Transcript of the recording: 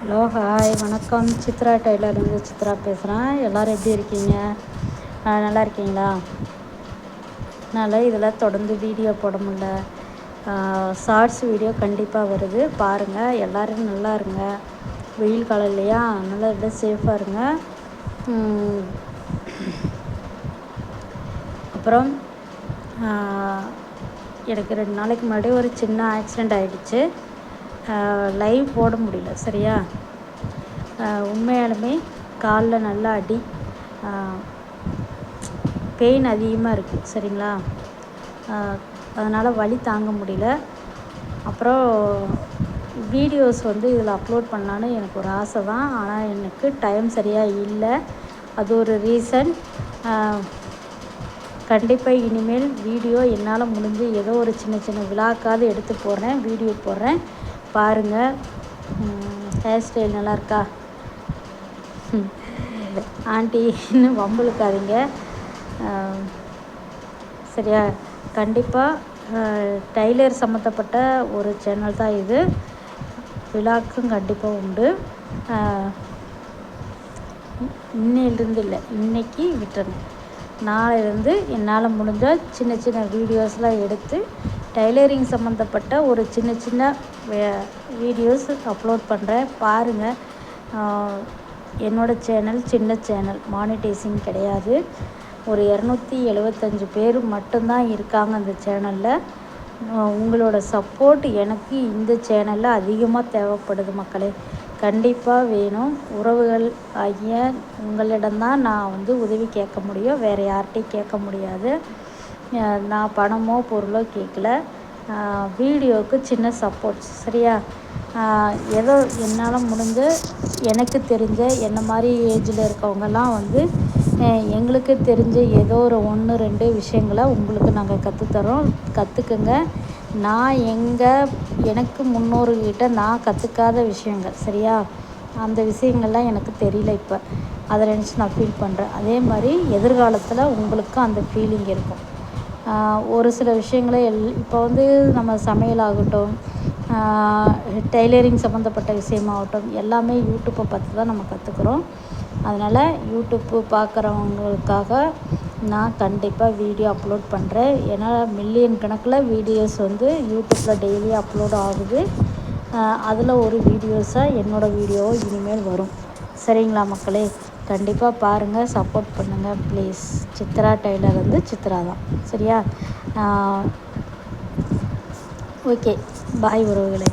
Hello hi வணக்கம். சித்ரா டெய்லர்லேருந்து சித்ரா பேசுகிறேன் எல்லோரும் எப்படி இருக்கீங்க? நல்லா இருக்கீங்களா? அதனால் இதில் தொடர்ந்து வீடியோ போட முடில ஷார்ட்ஸ் வீடியோ கண்டிப்பாக வருது. பாருங்கள் எல்லோரும் நல்லா இருங்க. வெயில் காலம் இல்லையா? நல்லா இப்படியே சேஃபாக இருங்க. அப்புறம் எனக்கு ரெண்டு நாளைக்கு முன்னாடி ஒரு சின்ன ஆக்சிடெண்ட் ஆகிடுச்சு லைவ் போட முடியல சரியா? உண்மையாலுமே காலில் நல்லா அடி பெயின் அதிகமாக இருக்குது சரிங்களா? அதனால் வலி தாங்க முடியல. அப்புறம் வீடியோஸ் வந்து இதில் அப்லோட் பண்ணலான்னு எனக்கு ஒரு ஆசை தான். ஆனால் எனக்கு டைம் சரியாக இல்லை. அது ஒரு ரீசன் கண்டிப்பாக இனிமேல் வீடியோ என்னால் முடிஞ்சு ஏதோ ஒரு சின்ன சின்ன விழாக்காவது எடுத்து போடுறேன் வீடியோ போடுறேன். பாருங்கள் ஹேர் ஸ்டைல் நல்லா இருக்கா ஆண்டி வம்புழுக்காதீங்க. சரியா? கண்டிப்பாக டைலர் சம்மந்தப்பட்ட ஒரு சேனல் தான் இது. விழாக்கும் கண்டிப்பாக உண்டு. இன்னையிலிருந்து இல்லை இன்றைக்கி விட்டுறேன் நாளையிலேருந்து என்னால் முடிஞ்சால் சின்ன சின்ன வீடியோஸ்லாம் எடுத்து டைலரிங் சம்மந்தப்பட்ட ஒரு சின்ன சின்ன வீடியோஸ் அப்லோட் பண்ணுறேன் பாருங்கள் என்னோடய சேனல் சின்ன சேனல் மானிட்டைசிங் கிடையாது. ஒரு இரநூத்தி எழுபத்தஞ்சி பேர் மட்டும்தான் இருக்காங்க அந்த சேனலில் உங்களோட சப்போர்ட் எனக்கு இந்த சேனலில் அதிகமாக தேவைப்படுது மக்களே. கண்டிப்பாக வேணும். உறவுகள் ஆகிய உங்களிடம்தான் நான் வந்து உதவி கேட்க முடியும். வேறு யார்கிட்டையும் கேட்க முடியாது. நான் பணமோ பொருளோ கேட்கல வீடியோவுக்கு சின்ன சப்போர்ட் சரியா? ஏதோ என்னால் முடிஞ்ச எனக்கு தெரிஞ்ச என்ன மாதிரி ஏஜில் இருக்கவங்கெல்லாம் வந்து எங்களுக்கு தெரிஞ்ச ஏதோ ஒரு ஒன்று ரெண்டு விஷயங்களை உங்களுக்கு நாங்கள் கற்றுத்தரோம் கற்றுக்குங்க நான் எங்கள் எனக்கு முன்னோர்கிட்ட நான் கற்றுக்காத விஷயங்கள் சரியா? அந்த விஷயங்கள்லாம் எனக்கு தெரியல இப்போ. அதை நினச்சி நான் ஃபீல் பண்ணுறேன் அதே மாதிரி எதிர்காலத்தில் உங்களுக்கும் அந்த ஃபீலிங் இருக்கும். ஒரு சில விஷயங்களை எல் இப்போ வந்து நம்ம சமையலாகட்டும் டெய்லரிங் சம்மந்தப்பட்ட விஷயமாகட்டும் எல்லாமே யூடியூப்பை பார்த்து தான் நம்ம கற்றுக்குறோம் அதனால் யூடியூப்பு பார்க்குறவங்களுக்காக நான் கண்டிப்பாக வீடியோ அப்லோட் பண்ணுறேன் ஏன்னா மில்லியன் கணக்கில் வீடியோஸ் வந்து யூடியூப்பில் டெய்லி அப்லோட் ஆகுது. அதில் ஒரு வீடியோஸாக என்னோடய வீடியோ இனிமேல் வரும். சரிங்களா மக்களே? கண்டிப்பாக பாருங்கள் சப்போர்ட் பண்ணுங்கள் ப்ளீஸ் சித்ரா டெய்லர் வந்து சித்ரா தான். சரியா? ஓகே பாய் உறவுகளே.